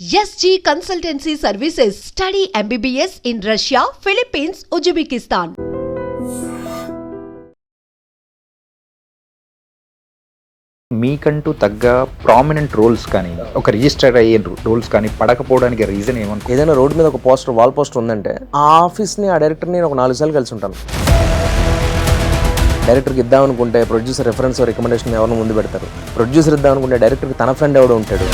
SG Consultancy Services. Study MBBS in Russia, Philippines, Uzbekistan. మీకంటూ తగ్గ prominent roles కానీ ఒక రిజిస్టర్ అయ్యే రోల్స్ కానీ పడకపోవడానికి రీజన్ ఏమనుకో ఏదైనా రోడ్ మీద ఒక పోస్టర్ వాల్ పోస్టర్ ఉందంటే ఆ ఆఫీస్ని ఆ డైరెక్టర్ని నేను ఒక నాలుగు సార్లు కలిసి ఉంటాను డైరెక్టర్కి ఇద్దాం అనుకుంటే ప్రొడ్యూసర్ రెఫరెన్స్ రికమెండేషన్ ఎవరిని ముందు పెడతారు ప్రొడ్యూసర్ ఇద్దాం అనుకుంటే డైరెక్టర్కి తన ఫ్రెండ్ ఎవడో ఉంటాడు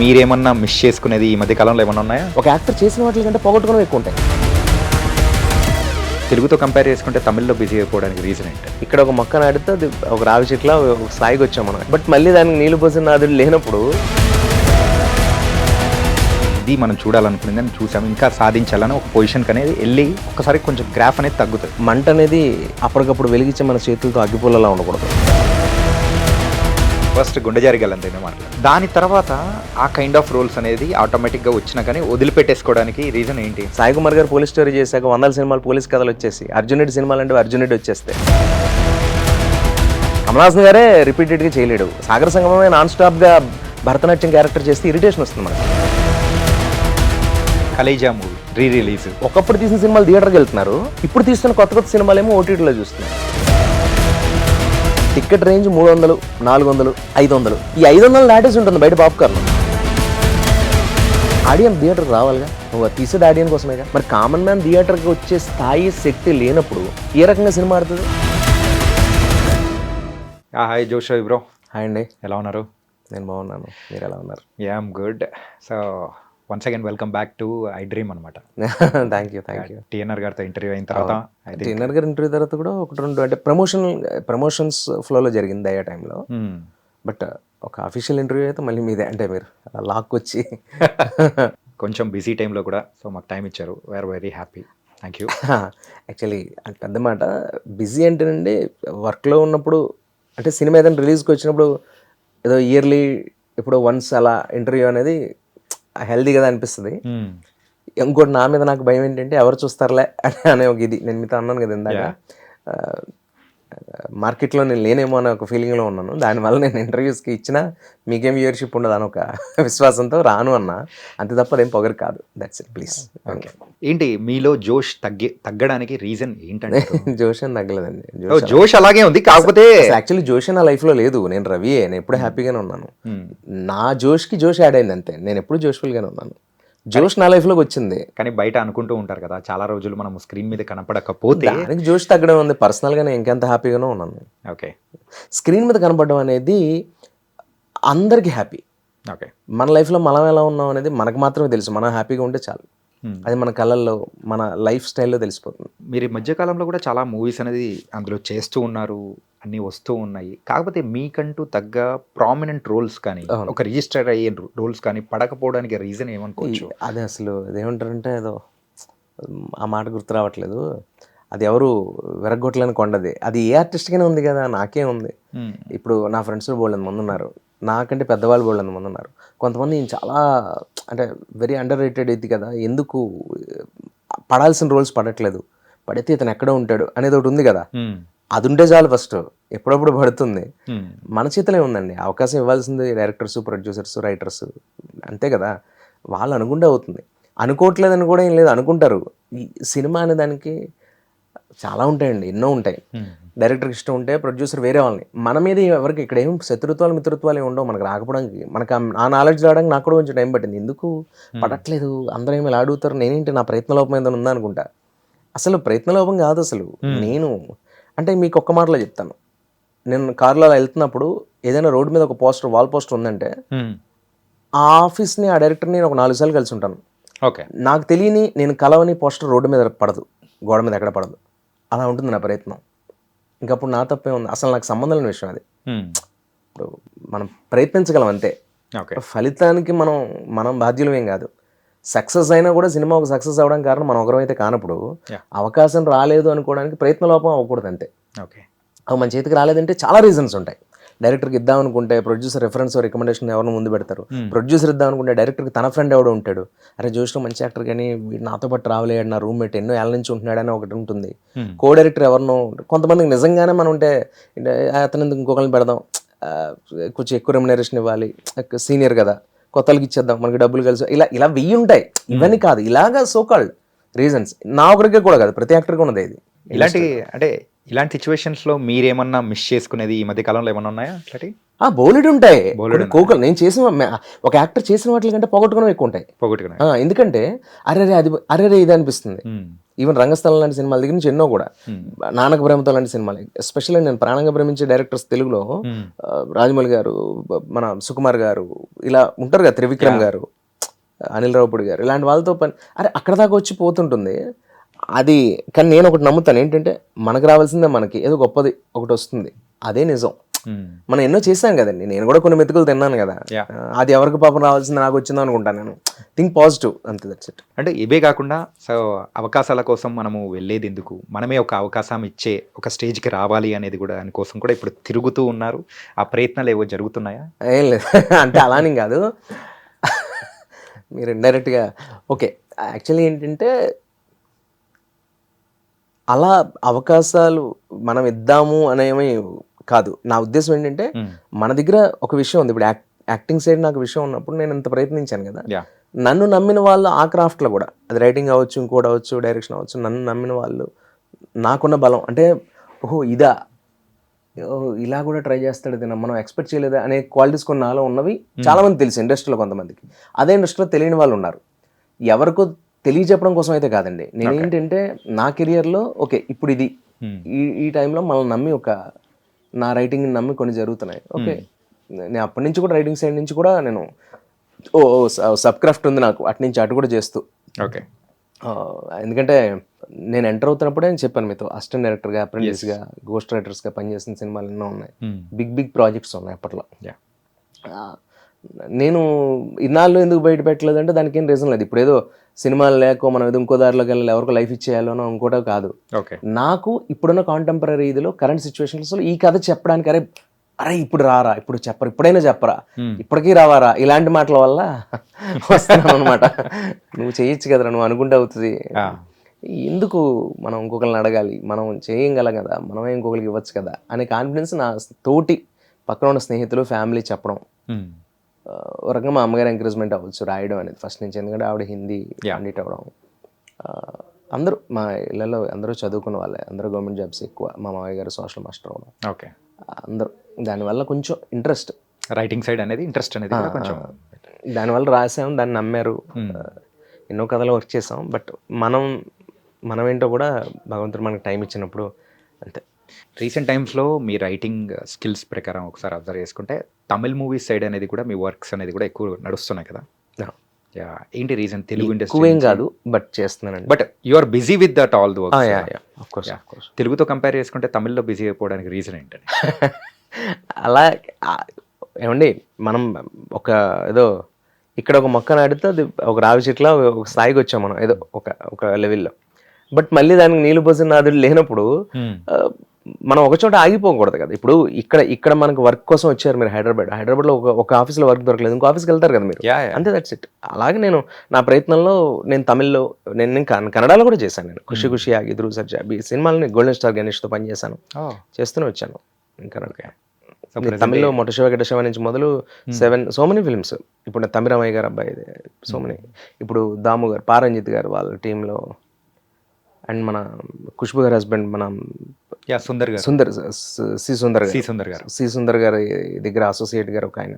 మీరేమన్నా మిస్ చేసుకునేది ఈ మధ్య కాలంలో ఏమన్నా ఉన్నాయా? ఒక యాక్టర్ చేసిన వాటి కంటే పోగొట్టుకోవడం ఎక్కువ ఉంటాయి. తెలుగుతో కంపేర్ చేసుకుంటే తమిళ్ళో బిజీ అయిపోవడానికి రీజన్ ఏంటి? ఇక్కడ ఒక మొక్క నాటితే అది ఒక రావి చెట్ల ఒక స్థాయికి వచ్చాం మనం. బట్ మళ్ళీ దానికి నీళ్ళు పోసిన నాదుడు లేనప్పుడు ఇది మనం చూడాలనుకునేది చూసాం. ఇంకా సాధించాలని ఒక పొజిషన్కి అనేది వెళ్ళి ఒకసారి కొంచెం గ్రాఫ్ అనేది తగ్గుతుంది. మంట అనేది అప్పటికప్పుడు వెలిగించే మన చేతులతో అగ్గిపుల్లలా ఉండకూడదు. ఫస్ట్ గుండె జరిగాలంతేనే మాట్లాడు దాని తర్వాత ఆ కైండ్ ఆఫ్ రోల్స్ అనేది ఆటోమేటిక్గా వచ్చినా కానీ వదిలిపెట్టేసుకోవడానికి రీజన్ ఏంటి? సాయి కుమార్ గారు పోలీస్ స్టోరీ చేశాక వందల సినిమాలు పోలీస్ కథలు వచ్చేసి. అర్జున్ రెడ్డి సినిమాలు అంటే అర్జున్ రెడ్డి వచ్చేస్తే కమలాసన్ గారే రిపీటెడ్గా చేయలేడు. సాగర సంగమమే నాన్ స్టాప్గా భరతనాట్యం క్యారెక్టర్ చేస్తే ఇరిటేషన్ వస్తుంది మనకి. కలేజా మూవీ రీ రిలీజ్ ఒకప్పుడు తీసిన సినిమాలు థియేటర్కి వెళ్తున్నారు. ఇప్పుడు తీస్తున్న కొత్త కొత్త సినిమాలు ఏమో ఓటీటీలో చూస్తున్నారు. టికెట్ రేంజ్ మూడు వందలు నాలుగు వందలు ఐదు వందలు. ఈ ఐదు వందలు దాటేసి ఉంటుంది బయట పాప్కార్న్ ఆడియన్ థియేటర్కి రావాలిగా? నువ్వు తీసేది ఆడియన్ కోసమేగా? మరి కామన్ మ్యాన్ థియేటర్కి వచ్చే స్థాయి శక్తి లేనప్పుడు ఏ రకంగా సినిమా ఆడుతుంది? Hi జోషో bro. హాయ్ అండి. ఎలా ఉన్నారు? నేను బాగున్నాను. మీరు ఎలా ఉన్నారు? Am good so once again welcome back to I dream అనమాట thank you thank you TNR గారితో ఇంటర్వ్యూ అయిన తర్వాత డిన్నర్ గారి ఇంటర్వ్యూ తర్వాత కూడా ఒకటి రెండు అంటే ప్రమోషన్ ప్రమోషన్స్ ఫ్లోలో జరిగింది అయ్యే టైంలో Hmm. బట్ ఒక అఫీషియల్ ఇంటర్వ్యూ అయితే మళ్ళీ మీదే అంటే మీరు లాక్ వచ్చి. కొంచెం బిజీ టైంలో కూడా సో మాకు టైం ఇచ్చారు. We are very happy thank you actually పెద్ద మాట బిజీ అంటేనండి వర్క్లో ఉన్నప్పుడు అంటే సినిమా ఏదైనా రిలీజ్కి వచ్చినప్పుడు ఏదో ఇయర్లీ ఇప్పుడు వన్స్ అలా ఇంటర్వ్యూ అనేది హెల్దీ కదా అనిపిస్తుంది. ఇంకోటి నా మీద నాకు భయం ఏంటంటే ఎవరు చూస్తారులే అని అనే ఒక ఇది. నేను మీతో అన్నాను కదా ఇందాక. మార్కెట్లో నేను లేనేమో అనే ఒక ఫీలింగ్లో ఉన్నాను. దానివల్ల నేను ఇంటర్వ్యూస్కి ఇచ్చినా మీకేం వ్యూవర్షిప్ ఉండదు అని ఒక విశ్వాసంతో రాను అన్న. అంతే తప్ప అదేం పొగరు కాదు. దట్స్ ఇట్ ప్లీజ్ ఓకే ఏంటి మీలో జోష్ తగ్గి తగ్గడానికి రీజన్ ఏంటంటే? జోషన్ తగ్గలేదండి. ఓ, జోష్ అలాగే ఉంది కాకపోతే యాక్చువల్లీ జోష్ నా లైఫ్లో లేదు. నేను రవియే. నేను ఎప్పుడు హ్యాపీగానే ఉన్నాను. Hmm. నా జోష్కి జోష్ యాడ్ అయింది అంతే. నేను ఎప్పుడు జోష్ఫుల్గానే ఉన్నాను. జోష్ నా లైఫ్లోకి వచ్చింది. కానీ బయట అనుకుంటూ ఉంటారు కదా చాలా రోజులు మనం స్క్రీన్ మీద కనపడకపోతే దానికి జోష్ తగ్గడం ఉంది. పర్సనల్గా నేను ఇంకెంత హ్యాపీగానే ఉన్నాను. ఓకే స్క్రీన్ మీద కనపడడం అనేది అందరికీ హ్యాపీ ఓకే మన లైఫ్లో మనం ఎలా ఉన్నాం అనేది మనకు మాత్రమే తెలుసు. మనం హ్యాపీగా ఉంటే చాలు. అది మన కళ్ళల్లో మన లైఫ్ స్టైల్లో తెలిసిపోతుంది. మీరు ఈ మధ్యకాలంలో కూడా చాలా మూవీస్ అనేది అందులో చేస్తూ ఉన్నారు అన్నీ వస్తూ ఉన్నాయి. కాకపోతే మీకంటూ తగ్గ ప్రామినెంట్ రోల్స్ కానీ. ఒక రిజిస్టర్ అయ్యే రోల్స్ కానీ పడకపోవడానికి రీజన్ ఏమనుకోవచ్చు? అదే అసలు అదేమంటారంటే ఏదో ఆ మాట గుర్తు రావట్లేదు. అది ఎవరు విరగొట్టలేని కొండది. అది ఏ ఆర్టిస్ట్గానే ఉంది కదా నాకే ఉంది. Hmm. ఇప్పుడు నా ఫ్రెండ్స్ బోల్డ్ మంది ఉన్నారు. నాకంటే పెద్దవాళ్ళు బోల్డ్ మంది ఉన్నారు. కొంతమంది చాలా అంటే వెరీ అండర్ రేటెడ్ ఇది కదా ఎందుకు పడాల్సిన రోల్స్ పడట్లేదు. పడితే ఇతను ఎక్కడ ఉంటాడు అనేది ఒకటి ఉంది కదా. అది ఉంటే చాలు ఫస్ట్ ఎప్పుడప్పుడు పడుతుంది. మన చేతిలో ఉందండి. అవకాశం ఇవ్వాల్సింది డైరెక్టర్స్ ప్రొడ్యూసర్స్ రైటర్స్ అంతే కదా. వాళ్ళు అనుకుంటే అవుతుంది. అనుకోవట్లేదని కూడా ఏం లేదు అనుకుంటారు. ఈ సినిమా అనే దానికి చాలా ఉంటాయండి ఎన్నో ఉంటాయి. డైరెక్టర్కి ఇష్టం ఉంటే ప్రొడ్యూసర్ వేరే వాళ్ళని. మన మీద ఎవరికి ఇక్కడ ఏం శత్రుత్వాలు మిత్రత్వాలు ఏమి ఉండవు మనకు రాకపోవడానికి. మనకు ఆ- నాలెడ్జ్ రావడానికి నాకు కూడా కొంచెం టైం పట్టింది. ఎందుకు? పడట్లేదు. అందరూ ఏమి ఇలా అడుగుతారు? నేనేంటి నా ప్రయత్న లోపం ఏదైనా ఉందా అనుకుంటా. అసలు ప్రయత్న లోపం కాదు అసలు. నేను అంటే మీకు ఒక్క మాటలో చెప్తాను. నేను కార్లో అలా వెళ్తున్నప్పుడు ఏదైనా రోడ్డు మీద ఒక పోస్టర్ వాల్ పోస్టర్ ఉందంటే. ఆ ఆఫీస్ని ఆ డైరెక్టర్ని నేను ఒక నాలుగు సార్లు కలిసి ఉంటాను. ఓకే. నాకు తెలియని నేను కలవని పోస్టర్ రోడ్డు మీద పడదు. గోడ మీద ఎక్కడ పడదు. అలా ఉంటుంది నా ప్రయత్నం. ఇంకప్పుడు నా తప్పే ఉంది. అసలు నాకు సంబంధం లేని విషయం అది. ఇప్పుడు మనం ప్రయత్నించగలం అంతే. ఓకే. ఫలితానికి మనం మనం బాధ్యులం ఏం కాదు. సక్సెస్ అయినా కూడా సినిమా ఒక సక్సెస్ అవ్వడం కారణం మనం ఒకరం అయితే కానప్పుడు. అవకాశం రాలేదు అనుకోవడానికి ప్రయత్న లోపం అవ్వకూడదు అంతే. ఓకే. అవి మన చేతికి రాలేదంటే చాలా రీజన్స్ ఉంటాయి. డైరెక్టర్కి ఇద్దాం అనుకుంటే ప్రొడ్యూసర్ రెఫరెన్స్ రికమెండేషన్ ఎవరిని ముందు పెడతారు? ప్రొడ్యూసర్ ఇద్దాం అనుకుంటే డైరెక్టర్కి తన ఫ్రెండ్ ఎవడో ఉంటాడు. అరే జోష్లో మంచి యాక్టర్ కానీ వీడు నాతో పాటు రావలేడు నా రూమ్మేట్ ఎన్నో ఏళ్ళ నుంచి ఉంటున్నాడని ఒకటి ఉంటుంది. కో డైరెక్టర్ ఎవరినో కొంతమందికి నిజంగానే మనం ఉంటే అతను ఎందుకు ఇంకొకరిని పెడదాం? కొంచెం ఎక్కువ రెమ్యునరేషన్ ఇవ్వాలి. సీనియర్ కదా. కొత్తలకి ఇచ్చేద్దాం. మనకి డబ్బులు కలిసి ఇలా ఇలా వెయ్యి ఉంటాయి. ఇవన్నీ కాదు. ఇలాగా సోకాల్డ్ రీజన్స్ నా ఒకరికే కూడా కాదు. ప్రతి యాక్టర్కి ఉన్నది ఇది. ఇలాంటి అంటే ఇలాంటి సిచ్యువేషన్స్లో మీరేమన్నా మిస్ చేసుకునేది ఈ మధ్య కాలంలో ఏమన్నా ఉన్నాయా ఇట్లాంటి ఆ బోలెడు ఉంటాయి. బోలెడు కోకలు. నేను చేసిన ఒక యాక్టర్ చేసిన వాటి కంటే పోగొట్టుకోవడం ఎక్కువ ఉంటాయి. పోగొట్టుకునే ఆ, ఎందుకంటే అరే అది అరే ఇది అనిపిస్తుంది. ఈవెన్ రంగస్థలం లాంటి సినిమాల దగ్గర నుంచి ఎన్నో కూడా. నానక ప్రేమతో లాంటి సినిమాలు. ఎస్పెషల్లీ నేను ప్రాణంగా ప్రేమించే డైరెక్టర్స్ తెలుగులో రాజమౌళి గారు మన సుకుమార్ గారు ఇలా ఉంటారు కదా త్రివిక్రమ్ గారు అనిల్ రావుపూడి గారు ఇలాంటి వాళ్ళతో పని అరే అక్కడ దాకా వచ్చి పోతుంటుంది. అది కానీ నేను ఒకటి నమ్ముతాను. ఏంటంటే మనకు రావాల్సిందే మనకి. ఏదో గొప్పది ఒకటి వస్తుంది. అదే నిజం. మనం ఎన్నో చేశాం కదండి. నేను కూడా కొన్ని మెతుకులు తిన్నాను కదా. అది ఎవరికి పాపం రావాల్సింది నాకు వచ్చిందో అనుకుంటాను నేను. థింక్ పాజిటివ్ అంతే దట్స్ ఇట్ అంటే ఇవే కాకుండా సో అవకాశాల కోసం మనము వెళ్ళేది ఎందుకు? మనమే ఒక అవకాశం ఇచ్చే ఒక స్టేజ్కి రావాలి అనేది కూడా దానికోసం కూడా ఇప్పుడు తిరుగుతూ ఉన్నారు. ఆ ప్రయత్నాలు ఏవో జరుగుతున్నాయా? ఏం లేదు. అంటే అలాని కాదు. మీరు ఇండైరెక్ట్గా ఓకే. యాక్చువల్లీ ఏంటంటే అలా అవకాశాలు మనం ఇద్దాము అనేవి కాదు. నా ఉద్దేశం ఏంటంటే. మన దగ్గర ఒక విషయం ఉంది. ఇప్పుడు యాక్ యాక్టింగ్ సైడ్ నాకు విషయం ఉన్నప్పుడు నేను ఇంత ప్రయత్నించాను కదా. నన్ను నమ్మిన వాళ్ళు ఆ క్రాఫ్ట్లో కూడా అది రైటింగ్ అవ్వచ్చు ఇంకోటి అవ్వచ్చు డైరెక్షన్ అవ్వచ్చు నన్ను నమ్మిన వాళ్ళు నాకున్న బలం. అంటే ఓహో ఇదా? ఇలా కూడా ట్రై చేస్తాడు ఇది మనం ఎక్స్పెక్ట్ చేయలేదా? అనే క్వాలిటీస్ కొన్ని నాలో ఉన్నవి చాలా మంది తెలుసు ఇండస్ట్రీలో కొంతమందికి. అదే ఇండస్ట్రీలో తెలియని వాళ్ళు ఉన్నారు. ఎవరికో తెలియజెప్పడం కోసం అయితే కాదండి. నేను ఏంటంటే నా కెరియర్లో ఓకే ఇప్పుడు ఇది. ఈ ఈ టైంలో మనల్ని నమ్మి ఒక నా రైటింగ్ నమ్మి కొన్ని జరుగుతున్నాయి. ఓకే. నేను అప్పటి నుంచి కూడా రైటింగ్ సైడ్ నుంచి కూడా నేను ఓ సబ్ క్రాఫ్ట్ ఉంది నాకు. అటు నుంచి అటు కూడా చేస్తూ. ఓకే. ఎందుకంటే నేను ఎంటర్ అవుతున్నప్పుడే నేను చెప్పాను మీతో అసిస్టెంట్ డైరెక్టర్గా అప్రెంటిస్గా గోస్ట్ రైటర్స్గా పనిచేసిన సినిమాలు ఎన్నో ఉన్నాయి. బిగ్ బిగ్ ప్రాజెక్ట్స్ ఉన్నాయి అప్పట్లో. నేను ఇన్నాళ్ళు ఎందుకు బయట పెట్టలేదు అంటే దానికి ఏం రీజన్ లేదు. ఇప్పుడు ఏదో సినిమాలు లేకో మనం ఏదో ఇంకో దారిలోకి వెళ్ళాలి ఎవరికో లైఫ్ ఇచ్చేయాలనో ఇంకోటో కాదు. ఓకే. నాకు ఇప్పుడున్న కాంటెంపరీ ఇదిలో కరెంట్ సిచ్యువేషన్స్లో ఈ కథ చెప్పడానికి అరే అరే ఇప్పుడు రారా ఇప్పుడు చెప్పరా ఇప్పుడైనా చెప్పరా ఇప్పటికీ రావారా ఇలాంటి మాటల వల్ల వస్తున్నాను అనమాట నువ్వు చేయొచ్చు కదరా నువ్వు అనుకుంటే అవుతుంది. ఎందుకు మనం ఇంకొకరిని అడగాలి? మనం చేయగలం కదా మనమే ఇంకొకరికి ఇవ్వచ్చు కదా అనే కాన్ఫిడెన్స్ నా తోటి పక్కన ఉన్న స్నేహితులు ఫ్యామిలీ చెప్పడం. ఒక రకంగా మా అమ్మగారి ఎంకరేజ్మెంట్ అవ్వచ్చు రాయడం అనేది ఫస్ట్ నుంచి. ఎందుకంటే ఆవిడ హిందీ పండిట్ అవ్వడం. అందరూ మా ఇళ్ళలో అందరూ చదువుకున్న వాళ్ళే. అందరూ గవర్నమెంట్ జాబ్స్ ఎక్కువ. మా మామయ్య గారు సోషల్ మాస్టర్ అవ్వడం. ఓకే అందరూ. దానివల్ల కొంచెం ఇంట్రెస్ట్ రైటింగ్ సైడ్ అనేది ఇంట్రెస్ట్ అనేది దానివల్ల రాసాం దాన్ని నమ్మారు. ఆ, ఎన్నో కథలు వర్క్ చేసాం. బట్ మనం మనం ఏంటో కూడా భగవంతుడు మనకి టైం ఇచ్చినప్పుడు అంతే. రీసెంట్ టైమ్స్లో మీ రైటింగ్ స్కిల్స్ ప్రకారం ఒకసారి అబ్జర్వ్ చేసుకుంటే తమిళ్ మూవీస్ సైడ్ అనేది కూడా మీ వర్క్స్ అనేది కూడా ఎక్కువ నడుస్తున్నాయి కదా? ఏంటి రీజన్ తెలుగు ఇండస్ట్రీ ఎక్కువేం కాదు బట్ చేస్తున్నానండి. But you are busy with that all the work తెలుగుతో కంపేర్ చేసుకుంటే తమిళ్ళో బిజీ అయిపోవడానికి రీజన్ ఏంటండి అలా ఏమండి మనం ఒక ఏదో ఇక్కడ ఒక మొక్క నాటితే అది ఒక రావి చెట్ల ఒక స్థాయికి వచ్చాం మనం ఏదో ఒక ఒక లెవెల్లో బట్ మళ్ళీ దానికి నీళ్ళు పోసిన నాదుడు లేనప్పుడు ఆ, మనం ఒక చోట ఆగిపోకూడదు కదా. ఇప్పుడు ఇక్కడ ఇక్కడ మనకు వర్క్ కోసం వచ్చారు మీరు హైదరాబాద్. హైదరాబాద్లో ఒక ఒక ఆఫీస్లో వర్క్ దొరకలేదు. ఇంకో ఆఫీస్కి వెళ్తారు కదా మీరు. అంతే దట్స్ ఇట్ అలాగే నేను నా ప్రయత్నంలో నేను తమిళ్ళో నేను నేను కన్- కన్నడలో కూడా చేశాను నేను. ఖుషి ఖుషి ఆగి ధ్రువ్ సర్జా ఈ సినిమాలని గోల్డెన్ స్టార్ గణేష్తో పనిచేశాను. చేస్తూనే వచ్చాను. ఇంకా తమిళ్ళో మొట్టశివ గడ్డశివ నుంచి మొదలు సెవెన్ సో మెనీ ఫిల్మ్స్ ఇప్పుడు తమిరమయ్య గారు అబ్బాయి సో మెనీ ఇప్పుడు దాము గారు పారంజిత్ గారు వాళ్ళ టీంలో అండ్ మన ఖుష్బు గారి హస్బెండ్ మన యా సుందర్ గారు. Sundar C- C Sundar C గారు సుందర్ గారు. సి సుందర్ గారి దగ్గర అసోసియేట్ గారు ఒక ఆయన.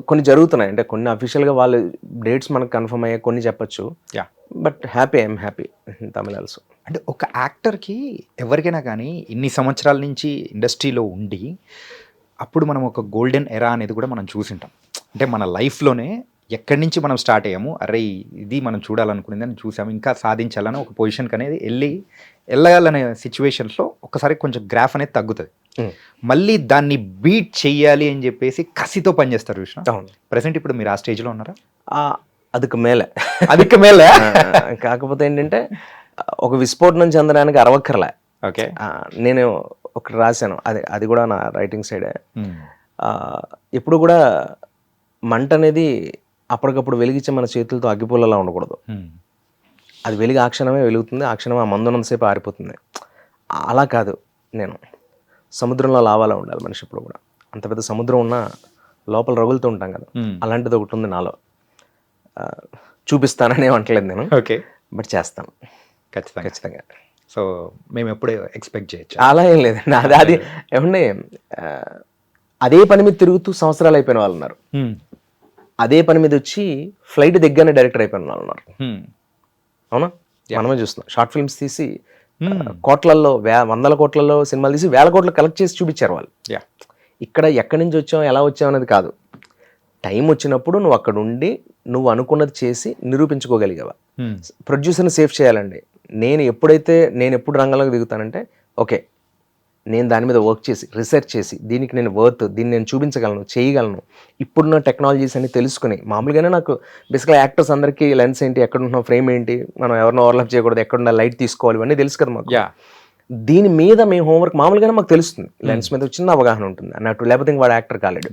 కొన్ని జరుగుతున్నాయి. అంటే కొన్ని అఫీషియల్గా వాళ్ళు డేట్స్ మనకు కన్ఫర్మ్ అయ్యాయి కొన్ని చెప్పొచ్చు. Yeah. But happy I'm happy Tamil also అంటే ఒక యాక్టర్కి ఎవరికైనా కానీ ఇన్ని సంవత్సరాల నుంచి ఇండస్ట్రీలో ఉండి అప్పుడు మనం ఒక గోల్డెన్ ఎరా అనేది కూడా మనం చూసింటాం. అంటే మన లైఫ్లోనే ఎక్కడి నుంచి మనం స్టార్ట్ అయ్యాము? అరే ఇది మనం చూడాలనుకునేది అని చూసాము. ఇంకా సాధించాలని ఒక పొజిషన్కి అనేది వెళ్ళి వెళ్ళాలనే సిచ్యువేషన్స్లో ఒకసారి కొంచెం గ్రాఫ్ అనేది తగ్గుతుంది. మళ్ళీ దాన్ని బీట్ చెయ్యాలి అని చెప్పేసి కసితో పనిచేస్తారు చూసిన? అవును. ప్రజెంట్ ఇప్పుడు మీరు ఆ స్టేజ్లో ఉన్నారా? అదికి మేలే. అది మేలే? కాకపోతే ఏంటంటే ఒక విస్ఫోటనం చెందడానికి అరవక్కర్లే. ఓకే. నేను ఒకటి రాశాను. అది అది కూడా నా రైటింగ్ సైడే ఎప్పుడు కూడా మంట అనేది అప్పటికప్పుడు వెలిగించే మన చేతులతో అగ్గిపుల్లలా ఉండకూడదు. అది వెలిగి ఆ క్షణమే వెలుగుతుంది ఆ క్షణం ఆ మందున్నంతసేపు ఆరిపోతుంది. అలా కాదు నేను. సముద్రంలో లావాలా ఉండాలి మనిషి ఎప్పుడు కూడా. అంత పెద్ద సముద్రం ఉన్నా లోపల రగులుతూ ఉంటాం కదా. అలాంటిది ఒకటి ఉంది నాలో. చూపిస్తానని అంటలేదు నేను. ఓకే. బట్ చేస్తాను. ఖచ్చితంగా. ఖచ్చితంగా. సో మేము ఎప్పుడు ఎక్స్పెక్ట్ చేయొచ్చు. అలా ఏం లేదండి అది అది ఏమండి అదే పని మీద తిరుగుతూ సంవత్సరాలు అయిపోయిన వాళ్ళు ఉన్నారు. అదే పని మీద వచ్చి ఫ్లైట్ దిగ్గానే డైరెక్టర్ అయిపోయిన Hmm. అవునా? మనమే చూస్తున్నాం. షార్ట్ ఫిల్మ్స్ తీసి కోట్లల్లో వే వందల కోట్లలో సినిమాలు తీసి వేల కోట్లు కలెక్ట్ చేసి చూపించారు వాళ్ళు. యా ఇక్కడ ఎక్కడి నుంచి వచ్చావు ఎలా వచ్చావు అనేది కాదు. టైం వచ్చినప్పుడు నువ్వు అక్కడ ఉండి నువ్వు అనుకున్నది చేసి నిరూపించుకోగలిగావా. ప్రొడ్యూసర్ని సేఫ్ చేయాలండి. నేను ఎప్పుడైతే నేను ఎప్పుడు రంగంలోకి దిగుతానంటే ఓకే నేను దాని మీద వర్క్ చేసి రీసెర్చ్ చేసి దీనికి నేను వర్త్ దీన్ని నేను చూపించగలను చేయగలను. ఇప్పుడున్న టెక్నాలజీస్ అన్ని తెలుసుకుని మామూలుగానే నాకు బేసిక్గా యాక్టర్స్ అందరికీ లెన్స్ ఏంటి ఎక్కడ ఉంటున్నాం ఫ్రేమ్ ఏంటి మనం ఎవరినో ఓవర్లాప్ చేయకూడదు ఎక్కడ లైట్ తీసుకోవాలి ఇవన్నీ తెలుసు కదా మాకు. దీని మీద మేము హోంవర్క్ మామూలుగానే మాకు తెలుస్తుంది. లెన్స్ మీద చిన్న అవగాహన ఉంటుంది. అన్నట్టు లేకపోతే ఇంక వాడు యాక్టర్ కాలేడు.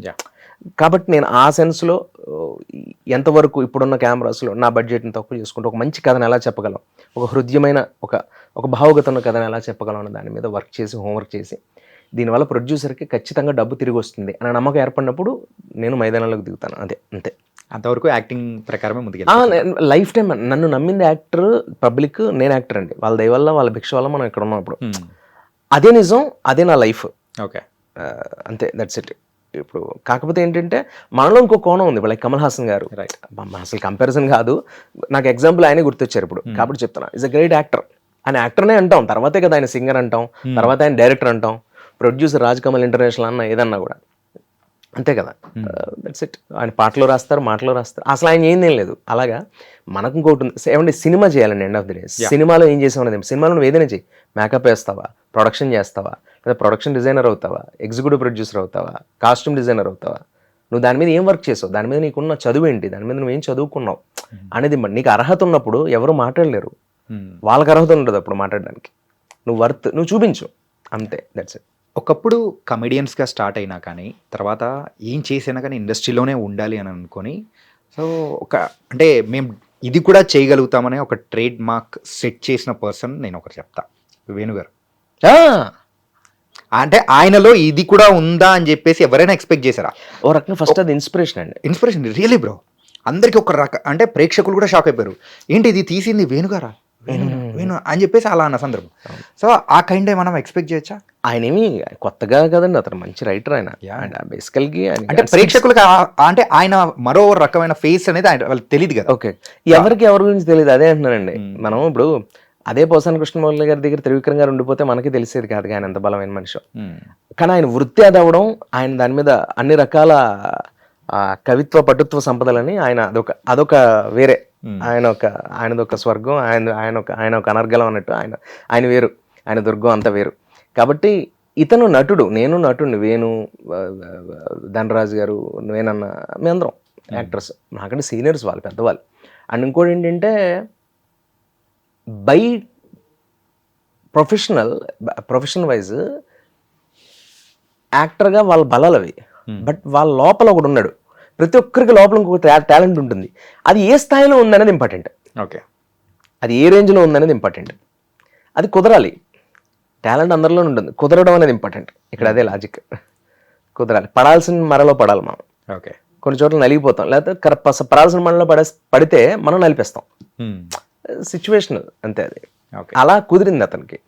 కాబట్టి నేను ఆ సెన్స్లో ఎంతవరకు ఇప్పుడున్న కెమెరాస్లో నా బడ్జెట్ని తక్కువ చేసుకుంటూ ఒక మంచి కథను ఎలా చెప్పగలం? ఒక హృదయమైన ఒక ఒక భావగత ఉన్న కథను ఎలా చెప్పగలం అన్న దాని మీద వర్క్ చేసి హోంవర్క్ చేసి దీనివల్ల ప్రొడ్యూసర్కి ఖచ్చితంగా డబ్బు తిరిగి వస్తుంది అనే నమ్మకం ఏర్పడినప్పుడు నేను మైదానంలోకి దిగుతాను. అదే అంతే. అంతవరకు యాక్టింగ్ ప్రకారమే ముందుకు లైఫ్ టైం నన్ను నమ్మింది యాక్టర్ పబ్లిక్ నేను యాక్టర్ అండి. వాళ్ళ దయ వల్ల వాళ్ళ భిక్ష వల్ల మనం ఇక్కడ ఉన్నాం ఇప్పుడు. అదే నిజం అదే నా లైఫ్. ఓకే. అంతే దట్స్ ఇట్ ఇప్పుడు కాకపోతే ఏంటంటే మనలో ఇంకో కోణం ఉంది. లైక్ కమల్ హాసన్ గారు. అసలు కంపారిజన్ కాదు. నాకు ఎగ్జాంపుల్ ఆయనే గుర్తొచ్చారు ఇప్పుడు. కాబట్టి చెప్తున్నా. ఇస్ అ గ్రేట్ యాక్టర్ ఆయన యాక్టర్నే అంటాం. తర్వాతే కదా ఆయన సింగర్ అంటాం. తర్వాత ఆయన డైరెక్టర్ అంటాం. ప్రొడ్యూసర్ రాజ్ కమల్ ఇంటర్నేషనల్ అన్న ఏదన్నా కూడా. అంతే కదా. దట్స్ ఇట్ ఆయన పాటలు రాస్తారు మాటలు రాస్తారు. అసలు ఆయన ఏం లేదు అలాగా మనకు ఇంకోటి ఉంది. ఏమంటే సినిమా చేయాలండి ఎండ్ ఆఫ్ ది డే సినిమాలో ఏం చేసావు అనేది? సినిమాలో నువ్వు ఏదైనా చేయి మేకప్ వేస్తావా? ప్రొడక్షన్ చేస్తావా? లేదా ప్రొడక్షన్ డిజైనర్ అవుతావా? ఎగ్జిక్యూటివ్ ప్రొడ్యూసర్ అవుతావా? కాస్ట్యూమ్ డిజైనర్ అవుతావా? నువ్వు దాని మీద ఏం వర్క్ చేసావు? దాని మీద నీకున్న చదువు ఏంటి? దాని మీద నువ్వేం చదువుకున్నావు? అనేది నీకు అర్హత ఉన్నప్పుడు ఎవరు మాట్లాడలేరు. వాళ్ళకి అర్హత ఉండదు అప్పుడు మాట్లాడడానికి. నువ్వు వర్త్ నువ్వు చూపించు. అంతే. దట్స్ ఇట్ ఒకప్పుడు కమెడియన్స్గా స్టార్ట్ అయినా కానీ తర్వాత ఏం చేసినా కానీ ఇండస్ట్రీలోనే ఉండాలి అని అనుకొని సో ఒక అంటే మేము ఇది కూడా చేయగలుగుతామనే ఒక ట్రేడ్ మార్క్ సెట్ చేసిన పర్సన్ నేను ఒకటి చెప్తా. వేణుగారు అంటే ఆయనలో ఇది కూడా ఉందా అని చెప్పేసి ఎవరైనా ఎక్స్పెక్ట్ చేశారా? ఓ రకంగా ఫస్ట్ అది ఇన్స్పిరేషన్ అండి. ఇన్స్పిరేషన్ రియలీ బ్రో అందరికి ఒక రక అంటే ప్రేక్షకులు కూడా షాక్ అయిపోయారు. ఏంటి ఇది తీసింది వేణుగారా వేణు వేణు అని చెప్పేసి అలా అన్న సందర్భం. సో ఆ కైండ్ మనం ఎక్స్పెక్ట్ చేయొచ్చా? ఆయన ఏమి కొత్తగా కదండి అతను మంచి రైటర్ ఆయన. బేసికల్గా అంటే ప్రేక్షకులకు అంటే ఆయన మరో రకమైన ఫేస్ అనేది ఆయన వాళ్ళకి తెలియదు కదా. ఓకే ఎవరికి ఎవరి గురించి తెలియదు అదే అంటున్నానండి. మనం ఇప్పుడు అదే పోసాని కృష్ణమౌళి గారి దగ్గర త్రివిక్రమ్ గారు ఉండిపోతే మనకి తెలిసేది కాదు ఆయన ఎంత బలమైన మనిషి. కానీ ఆయన వృత్తి అది అవ్వడం ఆయన దాని మీద అన్ని రకాల కవిత్వ పటుత్వ సంపదలని ఆయన అదొక అదొక వేరే. ఆయన ఒక ఆయనది ఒక స్వర్గం ఆయన ఆయన ఒక ఆయన ఒక అనర్గలం అన్నట్టు ఆయన ఆయన వేరు. ఆయన దుర్గం అంత వేరు. కాబట్టి ఇతను నటుడు నేను నటుడిని వేణు ధనరాజు గారు వేనన్న మేమందరం యాక్టర్స్. నాకంటే సీనియర్స్ వాళ్ళు పెద్దవాళ్ళు. అండ్ ఇంకోటి ఏంటంటే బై ప్రొఫెషనల్ ప్రొఫెషనల్ వైజ్ యాక్టర్గా వాళ్ళ బలాలు అవి బట్ వాళ్ళ లోపల ఒకడు ఉన్నాడు ప్రతి ఒక్కరికి లోపల ఇంకొక టాలెంట్ ఉంటుంది. అది ఏ స్థాయిలో ఉందనేది ఇంపార్టెంట్. ఓకే. అది ఏ రేంజ్లో ఉందనేది ఇంపార్టెంట్. అది కుదరాలి. టాలెంట్ అందరిలో ఉంటుంది. కుదరడం అనేది ఇంపార్టెంట్. ఇక్కడ అదే లాజిక్. కుదరాలి. పడాల్సిన మరలో పడాలి మనం. ఓకే. కొన్ని చోట్ల నలిగిపోతాం. లేకపోతే పడాల్సిన మనలో పడే పడితే మనం నలిపేస్తాం. సిచ్యువేషనల్ అంతే అది. అలా కుదిరింది అతనికి.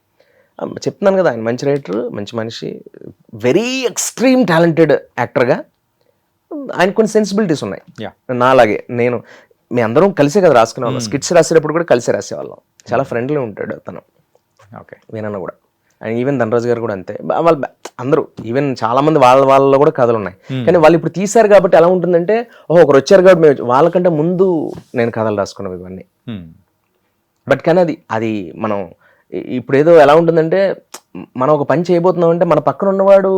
చెప్తున్నాను కదా ఆయన మంచి రైటర్ మంచి మనిషి వెరీ ఎక్స్ట్రీమ్ టాలెంటెడ్ యాక్టర్గా ఆయన కొన్ని సెన్సిబిలిటీస్ ఉన్నాయి. నాలాగే నేను మీ అందరం కలిసే కదా రాసుకునే స్కిట్స్ రాసేటప్పుడు కూడా కలిసే రాసేవాళ్ళం. చాలా ఫ్రెండ్లీ ఉంటాడు అతను. ఓకే వీనన్న కూడా. అండ్ ఈవెన్ ధనరాజు గారు కూడా అంతే. వాళ్ళ అందరూ ఈవెన్ చాలా మంది వాళ్ళ వాళ్ళలో కూడా కథలు ఉన్నాయి. కానీ వాళ్ళు ఇప్పుడు తీశారు కాబట్టి ఎలా ఉంటుందంటే ఓహో ఒకరు వచ్చారు కాబట్టి మేము. వాళ్ళకంటే ముందు నేను కథలు రాసుకున్నవి ఇవన్నీ. బట్ కానీ అది అది మనం ఇప్పుడు ఏదో ఎలా ఉంటుందంటే మనం ఒక పని చేయబోతున్నాం అంటే మన పక్కన ఉన్నవాడు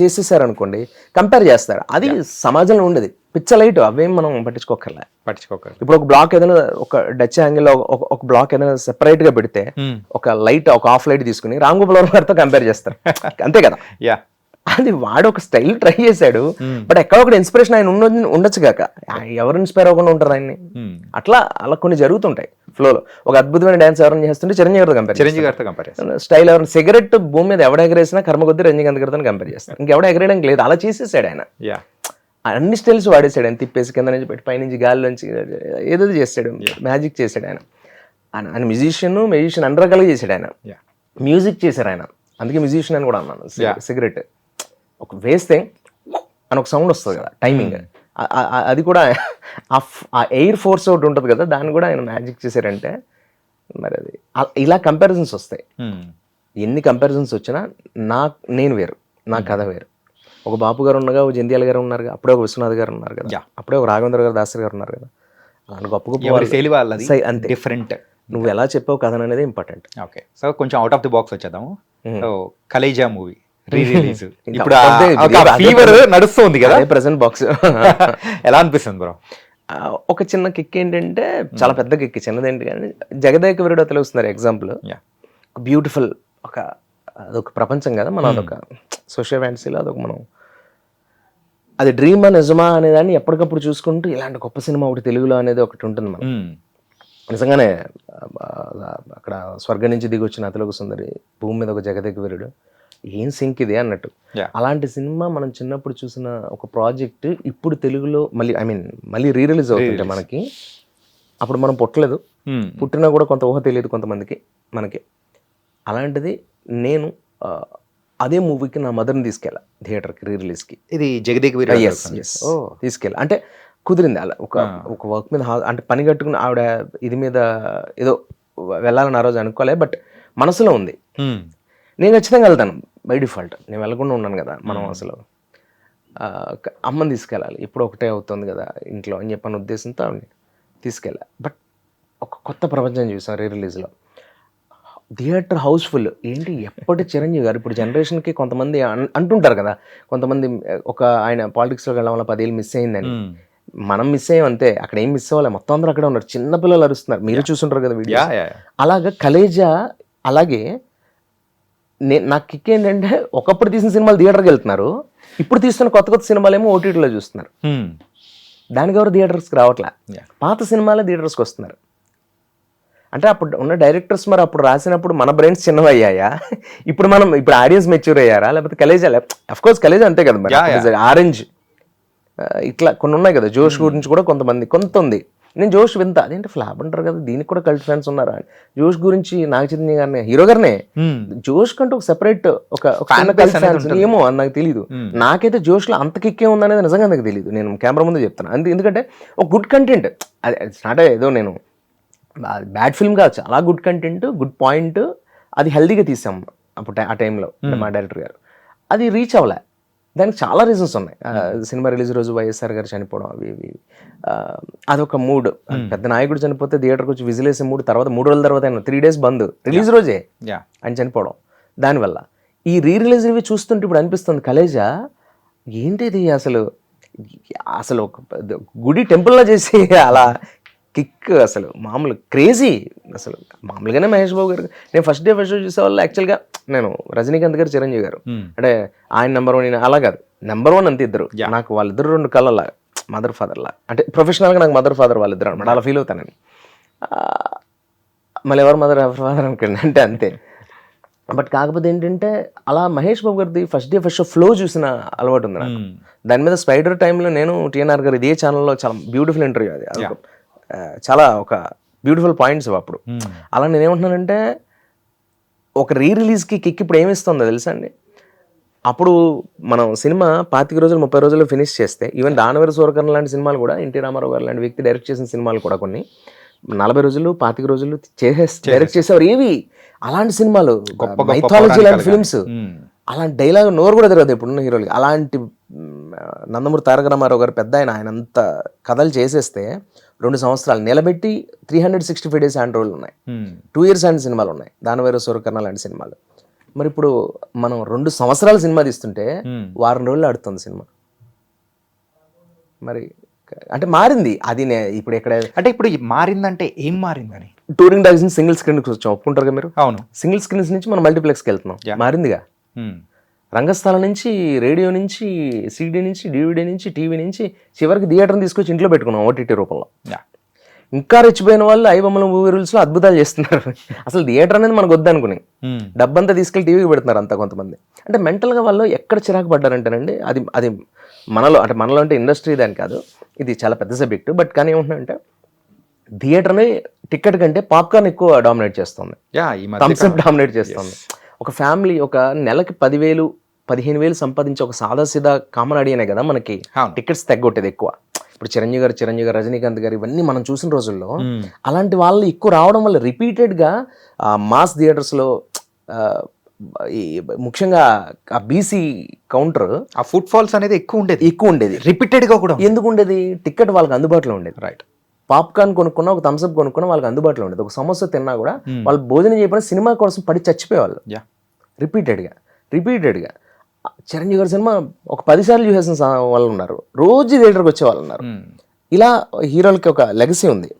చేసేసారు అనుకోండి కంపేర్ చేస్తారు అది సమాజంలో ఉండేది. పిచ్చలైట్ అవేం మనం పట్టించుకోకర్లే పట్టించుకోకరు ఇప్పుడు ఒక బ్లాక్ ఏదైనా ఒక డచ్ యాంగిల్ ఒక బ్లాక్ ఏదైనా సెపరేట్గా పెడితే ఒక లైట్ ఒక ఆఫ్ లైట్ తీసుకుని రామ్ గోపాల్ వర్మ గారితో కంపేర్ చేస్తారు. అంతే కదా? యా అది వాడు ఒక స్టైల్ ట్రై చేశాడు బట్ ఎక్కడ ఒక ఇన్స్పిరేషన్ ఆయన ఉండ ఉండొచ్చు కాక. ఎవరు ఇన్స్పైర్ అవ్వకుండా ఉంటారు ఆయన్ని? అట్లా అలా కొన్ని జరుగుతుంటాయి. ఫ్లోలో. ఒక అద్భుతమైన డాన్స్ ఎవరైనా చేస్తుంటే చిరంజీవి గారితో కంపేర్ చిరంజీవి గారితో కంపేర్ స్టైల్ ఎవరైనా సిగరెట్ భూమి మీద ఎవడ ఎగరేసినా కర్మ కొద్దీ రంజీకాంత్ గారితో కంపేర్ చేస్తారు. ఇంకెవడ ఎగరేయడానికి లేదు. అలా చేసేసాడు ఆయన. అన్ని స్టైల్స్ వాడేసాడు. ఆయన తిప్పేసి కింద నుంచి పెట్టి పైనుంచి గాలిలోంచి ఏదో చేస్తాడు. మ్యాజిక్ చేశాడు ఆయన. ఆయన మ్యూజిషియన్ మ్యూజిషియన్ అన్ని రకాలుగా చేశాడు ఆయన. మ్యూజిక్ చేశారు ఆయన. అందుకే మ్యూజిషియన్ అని కూడా అన్నాను. సిగరెట్ ఒక వేస్తే అని ఒక సౌండ్ వస్తుంది కదా. టైమింగ్ అది కూడా ఆ ఎయిర్ ఫోర్స్ ఒకటి ఉంటుంది కదా దాన్ని కూడా ఆయన మ్యాజిక్ చేశారంటే మరి అది. ఇలా కంపారిజన్స్ వస్తాయి. ఎన్ని కంపారిజన్స్ వచ్చినా నా నేను వేరు నా కథ వేరు. ఒక బాపు గారు ఉండగా ఒక జంధ్యాల గారు ఉన్నారు అప్పుడే ఒక విశ్వనాథ్ గారు ఉన్నారు కదా. అప్పుడే ఒక రాఘవేంద్ర గారు దాసరి గారు ఉన్నారు కదా. అలాంటి గొప్ప గొప్ప అంతే. డిఫరెంట్ నువ్వు ఎలా చెప్పావు కథ అనేది ఇంపార్టెంట్ ఓకే. సో కొంచెం out of the box వచ్చేద్దాము. So Kaleja movie. Re release ఇంకా ఇప్పుడు ఫీవర్ నడుస్తుంది కదా? ప్రెసెంట్ బాక్స్ ఎలా అనిపిస్తుంది బ్రో? ఒక చిన్న కిక్ ఏంటంటే చాలా పెద్ద కిక్ చిన్నదేంటి కానీ జగదేక వీరుడు తెలుస్తున్నారు ఎగ్జాంపుల్ బ్యూటిఫుల్ ఒక అదొక ప్రపంచం కదా మనం అదొక సోషల్ ఫ్యాన్సీలో అదొక మనం అది డ్రీమా నిజమా అనేదాన్ని ఎప్పటికప్పుడు చూసుకుంటూ ఇలాంటి గొప్ప సినిమా ఒకటి తెలుగులో అనేది ఒకటి ఉంటుంది మనం నిజంగానే ఆ, అక్కడ స్వర్గం నుంచి దిగి వచ్చిన అతలకు సుందరి భూమి మీద ఒక జగదేక వీరుడు. ఏం సింక్ ఇది అన్నట్టు. అలాంటి సినిమా మనం చిన్నప్పుడు చూసిన ఒక ప్రాజెక్ట్ ఇప్పుడు తెలుగులో మళ్ళీ ఐ మీన్ మళ్ళీ రీ రిలీజ్ అవుతుంటే మనకి అప్పుడు మనం పుట్టలేదు. పుట్టినా కూడా కొంత ఊహ తెలియదు కొంతమందికి మనకి. అలాంటిది నేను అదే మూవీకి నా మదర్ని తీసుకెళ్ళా థియేటర్కి రీ రిలీజ్కి ఇది జగదేక్ తీసుకెళ్ళి. అంటే కుదిరింది అలా ఒక ఒక వర్క్ మీద అంటే పని కట్టుకుని ఆవిడ ఇది మీద ఏదో వెళ్ళాలని ఆ రోజు అనుకోలే బట్ మనసులో ఉంది. నేను ఖచ్చితంగా వెళ్తాను. By default. నేను వెళ్ళకుండా ఉన్నాను కదా మనం అసలు. అమ్మని తీసుకెళ్ళాలి. ఇప్పుడు ఒకటే అవుతుంది కదా ఇంట్లో అని చెప్పని ఉద్దేశంతో ఆవిడని తీసుకెళ్ళా. బట్ ఒక కొత్త ప్రపంచం చూసాం రీ రిలీజ్లో. థియేటర్ హౌస్ఫుల్ ఏంటి? ఎప్పటి చిరంజీవి గారు? ఇప్పుడు జనరేషన్కి కొంతమంది అంటుంటారు కదా కొంతమంది ఒక ఆయన పాలిటిక్స్లోకి వెళ్ళడం వల్ల పదేళ్ళు మిస్ అయిందని. మనం మిస్ అయ్యాం అంతే. అక్కడ ఏం మిస్ అవ్వాలి. మొత్తం అందరూ అక్కడే ఉన్నారు. చిన్న పిల్లలు అరుస్తున్నారు. మీరు చూసుంటారు కదా వీడియో అలాగా కలేజా అలాగే నేను నాకు కిక్ ఏంటంటే ఒకప్పుడు తీసిన సినిమాలు థియేటర్కి వెళ్తున్నారు. ఇప్పుడు తీస్తున్న కొత్త కొత్త సినిమాలు ఏమో ఓటీటీలో చూస్తున్నారు. దానికి ఎవరు థియేటర్స్కి రావట్లే. పాత సినిమాలే థియేటర్స్కి వస్తున్నారు. అంటే అప్పుడు ఉన్న డైరెక్టర్స్ మరి అప్పుడు రాసినప్పుడు మన బ్రెయిన్స్ చిన్నవయ్యాయా? ఇప్పుడు మనం ఇప్పుడు ఆడియన్స్ మెచ్యూర్ అయ్యారా? లేకపోతే కలేజా కోర్స్ కలేజా అంతే కదా. మరి. ఆరెంజ్ ఇట్లా కొన్ని ఉన్నాయి కదా జోష్ గురించి కూడా కొంతమంది కొంత ఉంది. నేను జోష్ వింత. అదేంటి ఫ్లాప్ అంటారు కదా? దీనికి కూడా కల్ట్ ఫ్యాన్స్ ఉన్నారా? జోష్ గురించి నాగ చైతన్య గారిని హీరో గారినే? జోష్ కంటూ ఒక సెపరేట్ ఒక fans ఉంటుంది. ఏమో అని నాకు తెలియదు నాకైతే జోష్లో అంత కిక్కే ఉందనేది నిజంగా నాకు తెలియదు నేను కెమెరా ముందు చెప్తాను అంతే ఎందుకంటే ఒక గుడ్ కంటెంట్ అది నాట్ ఏదో నేను బ్యాడ్ ఫిల్మ్ కాదు. చాలా గుడ్ కంటెంట్ గుడ్ పాయింట్ అది హెల్దీగా తీసాం అప్పుడు టై- ఆ టైంలో మా డైరెక్టర్ గారు. అది రీచ్ అవ్వలే. దానికి చాలా రీజన్స్ ఉన్నాయి. సినిమా రిలీజ్ రోజు వైఎస్ఆర్ గారు చనిపోవడం అవి ఇవి. అదొక మూడ్. పెద్ద నాయకుడు చనిపోతే థియేటర్కి వచ్చి విజిల్ వేసే మూడు తర్వాత మూడు రోజుల తర్వాత అయినా త్రీ డేస్ బంద్. రిలీజ్ రోజే ఆయన చనిపోవడం. దానివల్ల ఈ రీ రిలీజ్ ఇవి చూస్తుంటే ఇప్పుడు అనిపిస్తుంది కలేజా? ఏంటిది అసలు? అసలు ఒక గుడి టెంపుల్లో చేసి అలా కిక్ అసలు మామూలు క్రేజీ. అసలు మామూలుగానే మహేష్ బాబు గారు. నేను ఫస్ట్ డే ఫస్ట్ షో చూసే వాళ్ళు యాక్చువల్గా నేను రజనీకాంత్ గారు చిరంజీవి గారు. అంటే ఆయన నెంబర్ వన్ అలా కాదు. నెంబర్ వన్ అంతే ఇద్దరు. నాకు వాళ్ళిద్దరు రెండు కళ్ళలా మదర్ ఫాదర్ లా. అంటే ప్రొఫెషనల్గా నాకు మదర్ ఫాదర్ వాళ్ళిద్దరు అనమాట అలా ఫీల్ అవుతాను నేను. ఆ, మళ్ళీ ఎవరు మదర్ ఎవరు ఫాదర్ అనుకోండి. అంటే అంతే. బట్ కాకపోతే ఏంటంటే అలా మహేష్ బాబు గారిది first day first show flow చూసిన అలవాటు ఉంది నాకు. దాని మీద స్పైడర్ టైంలో నేను టీఎన్ఆర్ గారు ఇదే ఛానల్లో చాలా బ్యూటిఫుల్ ఇంటర్వ్యూ అది. చాలా ఒక బ్యూటిఫుల్ పాయింట్స్ అప్పుడు. అలా నేను ఏమంటున్నానంటే ఒక రీ రిలీజ్కి కిక్ ఇప్పుడు ఏమిస్తుందో తెలుసా అండి? అప్పుడు మనం సినిమా పాతిక రోజులు ముప్పై రోజులు ఫినిష్ చేస్తే ఈవెన్ దానవీర సూరకర్ణ లాంటి సినిమాలు కూడా ఎన్టీ రామారావు గారు లాంటి వ్యక్తి డైరెక్ట్ చేసిన సినిమాలు కూడా కొన్ని నలభై రోజులు పాతిక రోజులు చేసే డైరెక్ట్ చేసేవారు. ఏవి? అలాంటి సినిమాలు గొప్ప మైథాలజీ లాంటి ఫిల్మ్స్ మ్మ్. అలాంటి డైలాగ్ నోరు కూడా తిరగదు ఇప్పుడున్న హీరోలకి. అలాంటి నందమూరి తారక రామారావు గారు పెద్ద ఆయన ఆయన అంత కథలు చేసేస్తే రెండు సంవత్సరాలు నిలబెట్టి three hundred sixty five days hand roll ఉన్నాయి. టూ ఇయర్స్ అండ్ సినిమాలు ఉన్నాయి. దానివైర సూరకర్ణ లాంటి సినిమాలు. మరి ఇప్పుడు మనం రెండు సంవత్సరాల సినిమా తీస్తుంటే Hmm. వారం రోజులు ఆడుతుంది సినిమా. మరి అంటే మారింది. అది ఇప్పుడు ఇక్కడ అంటే ఇప్పుడు మారిందంటే ఏం మారిందని? టూరింగ్ డాగ్స్ సింగిల్ స్క్రీన్కి వచ్చాం. ఒప్పుకుంటారు కదా మీరు? అవును. సింగిల్ స్క్రీన్స్ నుంచి మనం మల్టీప్లెక్స్కి వెళ్తున్నాం. మారిందిగా? మ్మ్. రంగస్థలం నుంచి రేడియో నుంచి సీడీ నుంచి డివిడీ నుంచి టీవీ నుంచి చివరికి థియేటర్ని తీసుకొచ్చి ఇంట్లో పెట్టుకున్నాం ఓటీటీ రూపంలో. ఇంకా రెచ్చిపోయిన వాళ్ళు ఐ బొమ్మల మూవీ రూల్స్లో అద్భుతాలు చేస్తున్నారు. అసలు థియేటర్ అనేది మనకు వద్దనుకుని. డబ్బంతా తీసుకెళ్ళి టీవీకి పెడుతున్నారు అంతా కొంతమంది. అంటే మెంటల్గా వాళ్ళు ఎక్కడ చిరాకు పడ్డారంటేనండి అది అది మనలో అంటే మనలో అంటే ఇండస్ట్రీ దాని కాదు. ఇది చాలా పెద్ద సబ్జెక్ట్. బట్ కానీ ఏమంటుందంటే థియేటర్ని టికెట్ కంటే పాప్కార్న్ ఎక్కువ డామినేట్ చేస్తుంది. థమ్స్అప్ డామినేట్ చేస్తుంది. ఒక ఫ్యామిలీ ఒక నెలకి పదివేలు పదిహేను వేలు సంపాదించే ఒక సాదా సీదా కామన్ ఆడియనే కదా మనకి. టికెట్స్ తగ్గొట్టేది ఎక్కువ. ఇప్పుడు చిరంజీవి గారు చిరంజీవి గారు రజనీకాంత్ గారు ఇవన్నీ మనం చూసిన రోజుల్లో. అలాంటి వాళ్ళు ఎక్కువ రావడం వల్ల రిపీటెడ్గా మాస్ థియేటర్స్లో ఈ ముఖ్యంగా ఆ బీసీ కౌంటర్ ఆ ఫుడ్ ఫాల్స్ అనేది ఎక్కువ ఉండేది. ఎక్కువ ఉండేది. రిపీటెడ్గా కూడా ఎందుకు ఉండేది? టికెట్ వాళ్ళకి అందుబాటులో ఉండేది. రైట్ పాప్కార్న్ కొనుక్కున్నా ఒక థమ్స్అప్ కొనుక్కున్నా వాళ్ళకి అందుబాటులో ఉండేది. ఒక సమోసా తిన్నా కూడా వాళ్ళు భోజనం చేయకుండా సినిమా కోసం పడి చచ్చిపోయేవాళ్ళు. రిపీటెడ్గా. రిపీటెడ్గా. చిరంజీవి గారి సినిమా ఒక పదిసార్లు చూసేసిన వాళ్ళు ఉన్నారు. రోజు థియేటర్కి వచ్చే వాళ్ళు ఉన్నారు. ఇలా హీరోలకి ఒక లెగసీ ఉంది.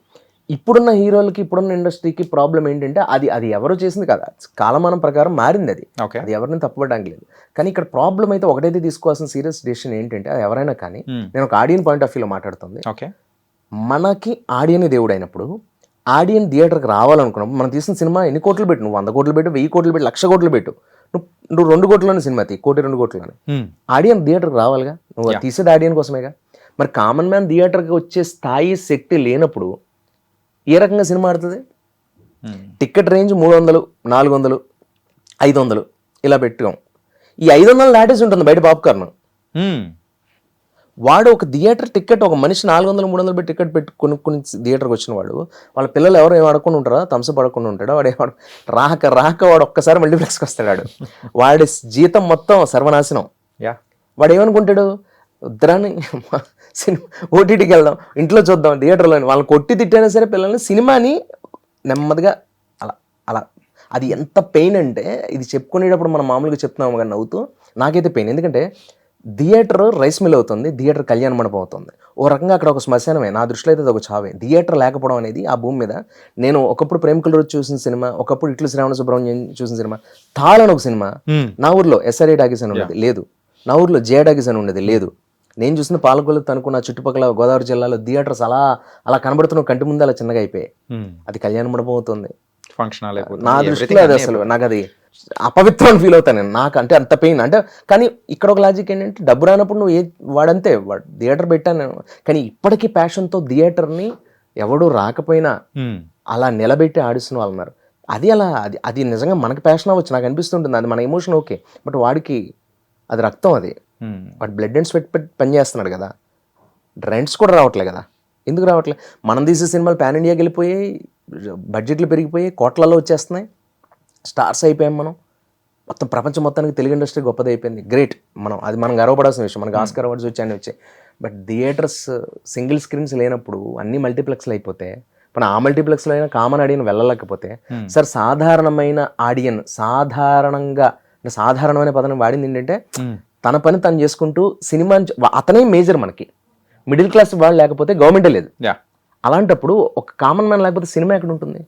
ఇప్పుడున్న హీరోలకి ఇప్పుడున్న ఇండస్ట్రీకి ప్రాబ్లం ఏంటంటే అది అది ఎవరు చేసింది కదా? కాలమానం ప్రకారం మారింది అది. అది ఎవరిని తప్పుపడడానికి లేదు. కానీ ఇక్కడ ప్రాబ్లం అయితే ఒకటైతే తీసుకోవాల్సిన సీరియస్ డెసిషన్ ఏంటంటే అది ఎవరైనా కానీ నేను ఒక ఆడియన్ పాయింట్ ఆఫ్ వ్యూలో మాట్లాడుతుంది. ఓకే. మనకి ఆడియన్ దేవుడు అయినప్పుడు ఆడియన్ థియేటర్కి రావాలనుకున్నప్పుడు మనం తీసిన సినిమా ఎన్ని కోట్లు పెట్టు? నువ్వు వంద కోట్లు పెట్టు వెయ్యి కోట్లు పెట్టు లక్ష కోట్లు పెట్టు. నువ్వు నువ్వు రెండు కోట్లలోనే సినిమా తీ కోటి రెండు కోట్లని ఆడియన్ థియేటర్కి రావాలిగా? నువ్వు తీసేది ఆడియన్ కోసమేగా? మరి కామన్ మ్యాన్ థియేటర్కి వచ్చే స్థాయి శక్తి లేనప్పుడు ఏ రకంగా సినిమా ఆడుతుంది? టికెట్ రేంజ్ మూడు వందలు నాలుగు వందలు ఐదు వందలు ఇలా పెట్టుకోం. ఈ ఐదు వందలు దాటేసి ఉంటుంది బయట పాప్కార్న్. వాడు ఒక థియేటర్ టికెట్ ఒక మనిషి నాలుగు వందలు మూడు వందలు పెట్టి టికెట్ పెట్టి కొనుక్కుని థియేటర్కి వచ్చిన వాడు వాళ్ళ పిల్లలు ఎవరు ఏం ఆడకుండా ఉంటారా థమ్స్అప్ ఆడకుండా ఉంటాడా. వాడు ఏం ఆడ- రాక రాక వాడు ఒక్కసారి మల్టీప్లెక్స్కి వస్తాడు వాడు. జీతం మొత్తం సర్వనాశనం. యా. వాడు ఏమనుకుంటాడు? వద్దరాని సినిమా ఓటీటీకి వెళ్దాం ఇంట్లో చూద్దాం థియేటర్లో వాళ్ళని కొట్టి తిట్టైనా సరే పిల్లల్ని సినిమాని నెమ్మదిగా అలా అలా. అది ఎంత పెయిన్ అంటే ఇది చెప్పుకునేటప్పుడు మనం మామూలుగా చెప్తున్నాము కానీ నవ్వుతూ నాకైతే పెయిన్. ఎందుకంటే థియేటర్ రైస్ మిల్ అవుతుంది థియేటర్ కళ్యాణ మండపం అవుతుంది. ఓ రకంగా అక్కడ ఒక శ్మశానమే నా దృష్టిలో అయితే ఒక చావే. థియేటర్ లేకపోవడం అనేది ఆ భూమి మీద నేను ఒకప్పుడు ప్రేమికుల రోజు చూసిన సినిమా ఒకప్పుడు ఇట్లు శ్రావణ సుబ్రహ్మణ్యం చూసిన సినిమా తాళని ఒక సినిమా. నా ఊర్లో ఎస్ఆర్ఏ డాగిస్ అని ఉండేది లేదు. నా ఊర్లో జే డాగిస్ అని ఉండేది లేదు. నేను చూసిన పాలకొల్లు తనుకున్న చుట్టుపక్కల గోదావరి జిల్లాలో థియేటర్స్ అలా అలా కనబడుతున్న కంటి ముందు అలా చిన్నగా అయిపోయాయి. అది కళ్యాణ మండపం అవుతుంది. ఫంక్షన్ నా దృష్టిలో అది అసలు నాకు అది అపవిత్రం ఫీల్ అవుతాను నేను. నాకు అంటే అంత పెయిన్ అంటే కానీ ఇక్కడ ఒక లాజిక్ ఏంటంటే డబ్బు రానప్పుడు నువ్వు ఏ వాడంతే వాడు థియేటర్ పెట్టాను నేను. కానీ ఇప్పటికీ ప్యాషన్తో థియేటర్ని ఎవడు రాకపోయినా అలా నిలబెట్టి ఆడిస్తున్న వాళ్ళు ఉన్నారు అది అలా అది అది నిజంగా మనకి ప్యాషన్ అవ్వచ్చు. నాకు అనిపిస్తుంటుంది. అది మన ఎమోషన్ ఓకే బట్ వాడికి అది రక్తం అది. వాడు బ్లడ్ అండ్ స్వెట్ పెట్టి పని చేస్తున్నాడు కదా. రెంట్స్ కూడా రావట్లే కదా. ఎందుకు రావట్లే? మనం తీసే సినిమాలు పాన్ ఇండియాకి వెళ్ళిపోయాయి బడ్జెట్లు పెరిగిపోయి కోట్లలో వచ్చేస్తున్నాయి. స్టార్స్ అయిపోయాం మనం. మొత్తం ప్రపంచం మొత్తానికి తెలుగు ఇండస్ట్రీ గొప్పది అయిపోయింది గ్రేట్ మనం అది మనం గర్వపడాల్సిన విషయం. మనకి ఆస్కర్ అవార్డ్స్ వచ్చాయని వచ్చాయి. బట్ థియేటర్స్ సింగిల్ స్క్రీన్స్ లేనప్పుడు అన్ని మల్టీప్లెక్స్లు అయిపోతే ఇప్పుడు ఆ మల్టీప్లెక్స్లో అయినా కామన్ ఆడియన్ వెళ్ళలేకపోతే సార్ సాధారణమైన ఆడియన్ సాధారణంగా అంటే సాధారణమైన పదం వాడింది ఏంటంటే తన పని తను చేసుకుంటూ సినిమా అతనే మేజర్ మనకి. మిడిల్ క్లాస్ వాళ్ళు లేకపోతే గవర్నమెంటే లేదు. అలాంటప్పుడు ఒక కామన్ మ్యాన్ లేకపోతే సినిమా ఎక్కడ ఉంటుంది?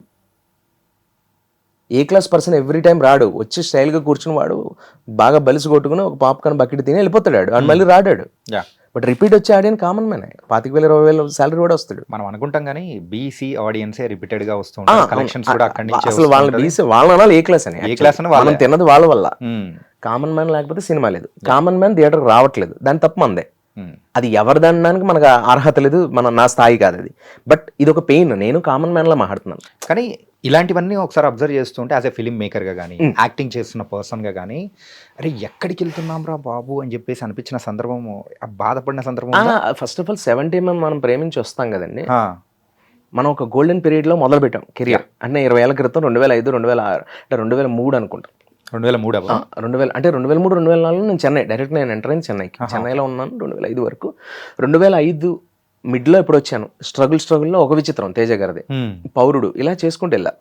A class person every time రాడు. వచ్చి స్టైల్గా కూర్చుని వాడు బాగా బలిసి కొట్టుకుని ఒక పాప్కార్న్ బకెట్ తిని వెళ్ళిపోతాడు వాడు మళ్ళీ రాడాడు. బట్ రిపీట్ వచ్చే ఆడియన్ కామన్ మ్యాన్. పాతిక వేల ఇరవై వేల శాలరీ కూడా వస్తాడు. మనం అనుకుంటాం కానీ బీసీ ఆడియన్సే రిపీటెడ్గా వస్తుంటారు కలెక్షన్స్ కూడా అక్కడి నుంచి అసలు వాళ్ళని బీసీ వాళ్ళని అనాలి ఏ క్లాస్ అని. ఏ క్లాస్ అని మనం తిన్నది వాళ్ళ వల్ల. ఉమ్, కామన్ మ్యాన్ లేకపోతే సినిమా లేదు. కామన్ మ్యాన్ థియేటర్కి రావట్లేదు. దాని తప్పు మందే. అది ఎవరి దానికి మనకు అర్హత లేదు మన నా స్థాయి కాదు అది. బట్ ఇది ఒక పెయిన్ నేను కామన్ మ్యాన్ లా మాట్లాడుతున్నాను. కానీ ఇలాంటివన్నీ ఒకసారి అబ్జర్వ్ చేస్తుంటే యాజ్ ఎ ఫిలిం మేకర్గా కానీ యాక్టింగ్ చేస్తున్న పర్సన్గా కానీ అరే ఎక్కడికి వెళ్తున్నాం రా బాబు అని చెప్పేసి అనిపించిన సందర్భం బాధపడిన సందర్భం? First of all seventy MM మనం ప్రేమించి వస్తాం కదండి. మనం ఒక గోల్డెన్ పీరియడ్లో మొదలు పెట్టాం కెరియర్ అంటే ఇరవై ఏళ్ళ క్రితం రెండు వేల ఐదు రెండు వేల ఆరు అంటే రెండు వేల మూడు అనుకుంటా. రెండు వేల మూడు రెండు వేల అంటే రెండు వేల మూడు రెండు వేల నాలుగులో నేను చెన్నై డైరెక్ట్ నేను ఎంటర్ అయింది చెన్నైకి. చెన్నైలో ఉన్నాను రెండు వేల ఐదు వరకు. రెండు వేల ఐదు మిడ్లో ఎప్పుడు వచ్చాను. స్ట్రగుల్ స్ట్రగుల్లో ఒక విచిత్రం తేజ గారిది. పౌరుడు ఇలా చేసుకుంటూ వెళ్ళా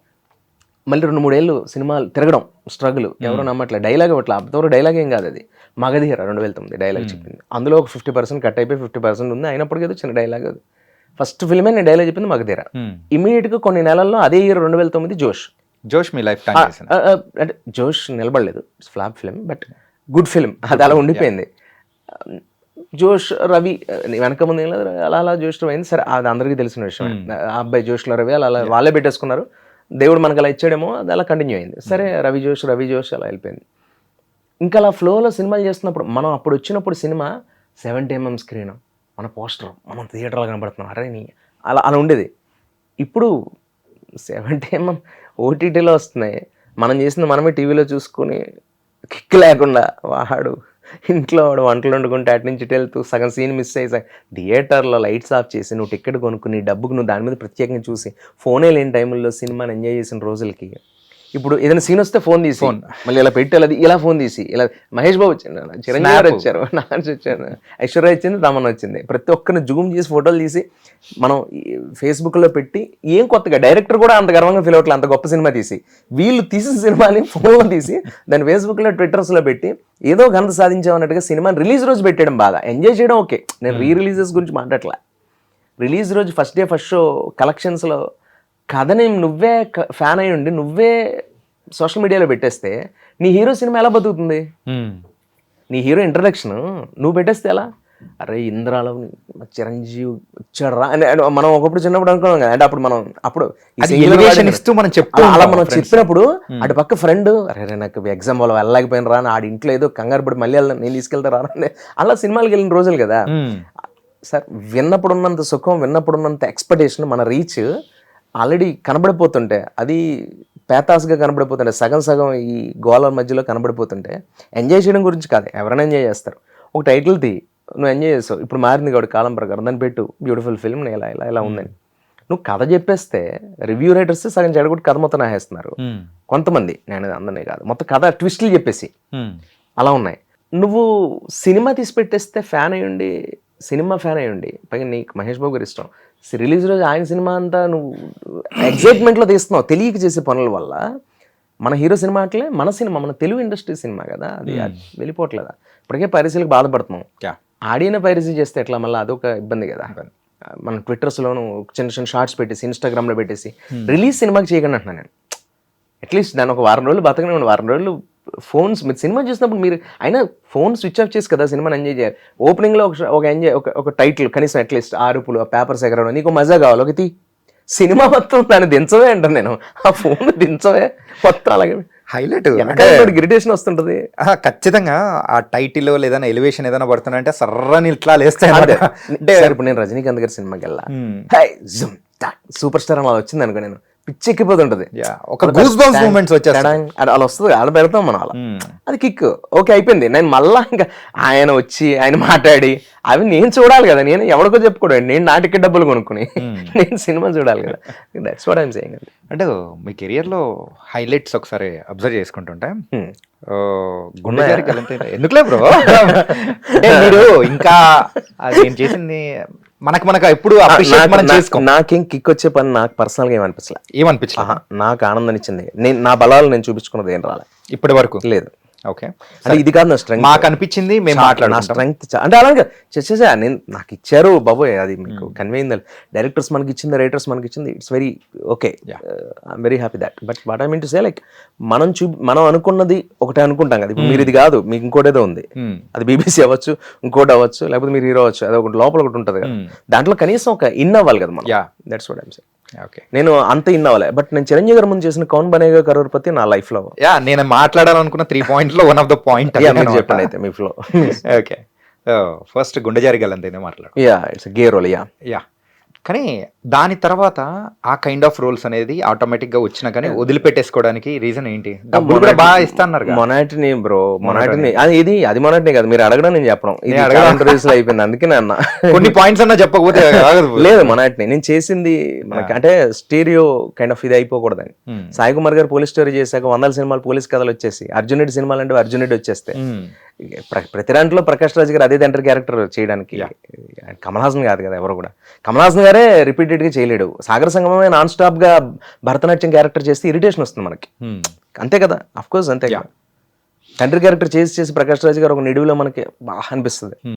మళ్ళీ రెండు మూడేళ్ళు సినిమాలు తిరగడం స్ట్రగుల్. ఎవరు నమ్మట్లే. డైలాగ్ ఇవ్వట్లే అంతవరకు డైలాగ్ ఏం కాదు అది. మగధీర రెండు వేల తొమ్మిది డైలాగ్ చెప్పింది. అందులో ఒక ఫిఫ్టీ పర్సెంట్ కట్ అయిపోయి ఫిఫ్టీ పర్సెంట్ ఉంది. అయినప్పటికీ ఏదో చిన్న డైలాగ్ అది. ఫస్ట్ ఫిల్మే నేను డైలాగ్ చెప్పింది మగధీర. ఇమీడియట్గా కొన్ని నెలల్లో అదే ఇయర్ రెండు వేల తొమ్మిది జోష్. జోష్ మీ లైఫ్ అంటే జోష్ నిలబడలేదు flop film but good film అది అలా ఉండిపోయింది. జోష్ రవి వెనక ముందు ఏం లేదు అలా అలా జోష్ రవి అయింది. సరే అది అందరికీ తెలిసిన విషయం ఆ అబ్బాయి జోష్లో రవి అలా అలా వాళ్ళే పెట్టేసుకున్నారు. దేవుడు మనకు అలా ఇచ్చాడేమో అది అలా కంటిన్యూ అయింది. సరే రవి జోష్ రవి జోష్ అలా వెళ్ళిపోయింది. ఇంకా అలా ఫ్లోలో సినిమాలు చేస్తున్నప్పుడు మనం అప్పుడు వచ్చినప్పుడు సినిమా సెవెంటీ ఎంఎం స్క్రీన్ మన పోస్టర్ మనం థియేటర్లో కనబడుతున్నాం. అరే నీ అలా అలా ఉండేది. ఇప్పుడు సెవెంటీ ఎంఎం ఓటీటీలో వస్తున్నాయి. మనం చేసింది మనమే టీవీలో చూసుకొని కిక్ లేకుండా వాడు ఇంట్లో వాడు వంటలు వండుకుంటే అటు నుంచి ఇటు వెళ్తూ సగం సీన్ మిస్ అయ్యి సగం థియేటర్లో లైట్స్ ఆఫ్ చేసి నువ్వు టికెట్ కొనుక్కుని డబ్బుకు నువ్వు దాని మీద ప్రత్యేకంగా చూసి ఫోనే లేని టైంలో సినిమాని ఎంజాయ్ చేసిన రోజులకి ఇప్పుడు ఏదైనా సీన్ వస్తే ఫోన్ తీసి ఫోన్ మళ్ళీ ఇలా పెట్టి ఇలా ఇలా ఫోన్ తీసి ఇలా మహేష్ బాబు వచ్చిండు చిరంజీవి గారు వచ్చారు నాన్స్ వచ్చారు ఐశ్వర్య వచ్చింది రమణ వచ్చింది. ప్రతి ఒక్కరిని జూమ్ చేసి ఫోటోలు తీసి మనం ఫేస్బుక్లో పెట్టి ఏం కొత్తగా డైరెక్టర్ కూడా అంత గర్వంగా ఫీల్ అవ్వట్లేదు అంత గొప్ప సినిమా తీసి. వీళ్ళు తీసిన సినిమాని ఫోన్లో తీసి దాన్ని ఫేస్బుక్లో ట్విట్టర్స్లో పెట్టి ఏదో ఘనత సాధించామన్నట్టుగా సినిమాని రిలీజ్ రోజు పెట్టడం బాగా ఎంజాయ్ చేయడం ఓకే నేను రీ రిలీజెస్ గురించి మాట్లాడట్లా. రిలీజ్ రోజు ఫస్ట్ డే ఫస్ట్ షో కలెక్షన్స్లో కథని నువ్వే ఫ్యాన్ అయి ఉండి నువ్వే సోషల్ మీడియాలో పెట్టేస్తే నీ హీరో సినిమా ఎలా బతుకుతుంది? నీ హీరో ఇంట్రడక్షన్ నువ్వు పెట్టేస్తే ఎలా? అరే ఇంద్రాలో చిరంజీవి వచ్చాడు రా అని మనం ఒకప్పుడు చిన్నప్పుడు అనుకున్నాం కదా. అంటే అప్పుడు మనం అప్పుడు ఇస్తూ మనం చెప్తూ అలా- మనం. చెప్పినప్పుడు అటు పక్క ఫ్రెండ్ అరే నాకు ఎగ్జామ్ వల్ల వెళ్ళలేకపోయిన రా ఆడి ఇంట్లో ఏదో కంగారు పడి మళ్ళీ వెళ్ళను, నేను తీసుకెళ్తా రా అలా సినిమాలకు వెళ్ళిన రోజులు కదా. సార్ విన్నప్పుడు ఉన్నంత సుఖం విన్నప్పుడు ఉన్నంత ఎక్స్పెక్టేషన్ మన రీచ్ ఆల్రెడీ కనబడిపోతుంటే అది పేతాస్గా కనబడిపోతుంటే సగం సగం ఈ గోళ మధ్యలో కనబడిపోతుంటే ఎంజాయ్ చేయడం గురించి కాదు ఎవరైనా ఎంజాయ్ చేస్తారు. ఒక టైటిల్ తీ నువ్వు ఎంజాయ్ చేస్తావు ఇప్పుడు మారింది కాబట్టి కాలం ప్రకారం దాన్ని పెట్టు బ్యూటిఫుల్ ఫిల్మ్ ఇలా ఇలా ఇలా ఉందని. నువ్వు కథ చెప్పేస్తే రివ్యూ రైటర్స్ సగం చెడగొట్టి కథ మొత్తం నాహేస్తున్నారు. కొంతమంది నేను అందరినీ కాదు మొత్తం కథ ట్విస్టులు చెప్పేసి. అలా ఉన్నాయి. నువ్వు సినిమా తీసి పెట్టేస్తే ఫ్యాన్ అయి ఉండి సినిమా ఫ్యాన్ అయి ఉండి పైగా నీకు మహేష్ బాబు గారు ఇష్టం రిలీజ్ రోజు ఆయన సినిమా అంతా నువ్వు ఎగ్జైట్మెంట్లో తీస్తున్నావు తెలియక చేసే పనుల వల్ల. మన హీరో సినిమా అట్లే మన సినిమా మన తెలుగు ఇండస్ట్రీ సినిమా కదా అది వెళ్ళిపోవట్లేదా? ఇప్పటికే పైరసీలకు బాధపడుతున్నాం. ఆడిన పైరసీ చేస్తే ఎట్లా? మళ్ళీ అదొక ఇబ్బంది కదా. మన ట్విట్టర్స్లోను చిన్న చిన్న షార్ట్స్ పెట్టేసి ఇన్స్టాగ్రామ్లో పెట్టేసి రిలీజ్ సినిమాకి చేయకండి అంటున్నాను నేను. అట్లీస్ట్ దాన్ని ఒక వారం రోజులు బతకనివ్వండి. వారం రోజులు ఫోన్స్ మీరు సినిమా చూసినప్పుడు మీరు అయినా ఫోన్ స్విచ్ ఆఫ్ చేసి కదా సినిమాని ఎంజాయ్ చేయాలి. ఓపెనింగ్లో ఒక ఒక ఎంజాయ్ ఒక ఒక టైటిల్ కనీసం అట్లీస్ట్ ఆరుపులు ఆ పేపర్స్ ఎగరడం నీకు మజా కావాలి. ఒక తీ సినిమా మొత్తం దాన్ని దించవే అంటాను నేను. ఆ ఫోన్ దించవే. మొత్తం అలాగే. హైలైట్ ఇరిటేషన్ వస్తుంటది. ఖచ్చితంగా ఆ టైటిల్ లేదన్నా ఎలివేషన్ ఏదైనా పడుతున్నా అంటే సర్రని ఇట్లా లేస్తాయి అంటే ఇప్పుడు నేను రజనీకాంత్ గారి సినిమాకి వెళ్ళా. సూపర్ స్టార్ అలా వచ్చింది అనుకో నేను. పిచ్చెక్కిపోతుంటది. ఒక గూస్ బంప్స్ మూమెంట్స్ వచ్చేస్తాయి. అలా వస్తుంది అలా పెడతాం మనం అలా. అది కిక్ ఓకే అయిపోయింది. నేను మళ్ళా ఇంకా ఆయన వచ్చి ఆయన మాట్లాడి అవి నేను చూడాలి కదా. నేను ఎవరికో చెప్పుకోవడం నేను నా టికెట్ డబ్బులు కొనుక్కుని నేను సినిమా చూడాలి కదా. దట్స్ వాట్ ఐమ్ సేయింగ్ అంటే మీ కెరియర్లో హైలైట్స్ ఒకసారి అబ్జర్వ్ చేసుకుంటుంటే Hmm. గుండె గల్లంతే. ఎందుకులే బ్రో అంటే మీరు ఇంకా నేను చేసింది మనకు మనకు ఎప్పుడు అప్రిషియేట్ మనం చేసుకో. నాకేం కిక్ వచ్చే పని నాకు పర్సనల్గా ఏమనిపించలే? ఏమనిపించలేదు ఆహా, నాకు ఆనందం ఇచ్చింది. నేను నా బలాలు నేను చూపించుకున్నది ఏం రాలే. ఇప్పటి వరకు? లేదు. ఓకే అంటే ఇది కాదు నా స్ట్రెంగ్ మాకు అనిపించింది మేము నా మాట్లాడుకుంటాం. స్ట్రెంగ్త్ అంటే అలాగే చేసేసా నేను నాకు ఇచ్చారు బాబోయ్ అది మీకు కన్వే అయింది. డైరెక్టర్స్ మనకి ఇచ్చింది రైటర్స్ మనకి ఇచ్చింది it's very okay I'm very happy that but what I mean to say like మనం చూ మనం అనుకున్నది ఒకటే అనుకుంటాం కదా. ఇప్పుడు మీరు ఇది కాదు మీకు ఇంకోటేదో ఉంది. అది బీబీసీ అవ్వచ్చు ఇంకోటి అవ్వచ్చు లేకపోతే మీరు హీరో అవ్వచ్చు అది ఒకటి లోపల ఒకటి ఉంటుంది కదా. దాంట్లో కనీసం ఒక ఇన్ అవ్వాలి కదా మనం. దట్స్ వాట్ ఐమ్ సే నేను అంత ఇన్ అవ్వాలి. బట్ నేను చిరంజీవి గారు ముందు చేసిన కౌన్ బనేగా కరోర్పతి నా లైఫ్లో. యా నేను మాట్లాడాలనుకున్న త్రీ పాయింట్లో వన్ ఆఫ్ ద పాయింట్ చెప్పండి అయితే మీ ఫ్లో ఓకే ఫస్ట్ గుండె జారి మాట్లాడు. Yeah it's gay role yeah. Yeah. కానీ దాని తర్వాత ఆ కైండ్ ఆఫ్ రోల్స్ అనేది ఆటోమేటిక్గా వచ్చినా కానీ వదిలిపెట్టేసుకోవడానికి రీజన్ ఏంటి? డబ్బులు కూడా బాగా ఇస్తున్నారు మొనాటిని బ్రో మొనాటిని అది ఇది అది మొనాటిని కాదు. మీరు అడగడం నేను చెప్పడం ఇది లో అయిపోయింది. అందుకే నేను అన్నా కొన్ని పాయింట్స్ అన్నా చెప్పకపోతే. లేదు మొనాటిని నేను చేసింది మనకి అంటే స్టీరియో కైండ్ ఆఫ్ ఇది అయిపోకూడదని. సాయి కుమార్ గారు పోలీస్ స్టోరీ చేశాక వందల సినిమాలు పోలీస్ కథలు వచ్చేసి. అర్జున్ రెడ్డి సినిమాలు అంటే అర్జున్ రెడ్డి వచ్చేస్తే. ప్ర- ప్రతి దాంట్లో ప్రకాష్ రాజ్ గారు అదే తండ్రి క్యారెక్టర్ చేయడానికి కమల్ హాసన్ కాదు కదా ఎవరు కూడా. కమల్ హాసన్ గారే రిపీటెడ్గా చేయలేడు. సాగర సంగమమే నాన్ స్టాప్గా భరతనాట్యం క్యారెక్టర్ చేస్తే ఇరిటేషన్ వస్తుంది మనకి. మ్మ్. అంతే కదా? అఫ్ కోర్స్ అంతే కదా. తండ్రి క్యారెక్టర్ చేసి చేసి ప్రకాష్ రాజ్ గారు ఒక నిడివిలో మనకి బాగా అనిపిస్తుంది.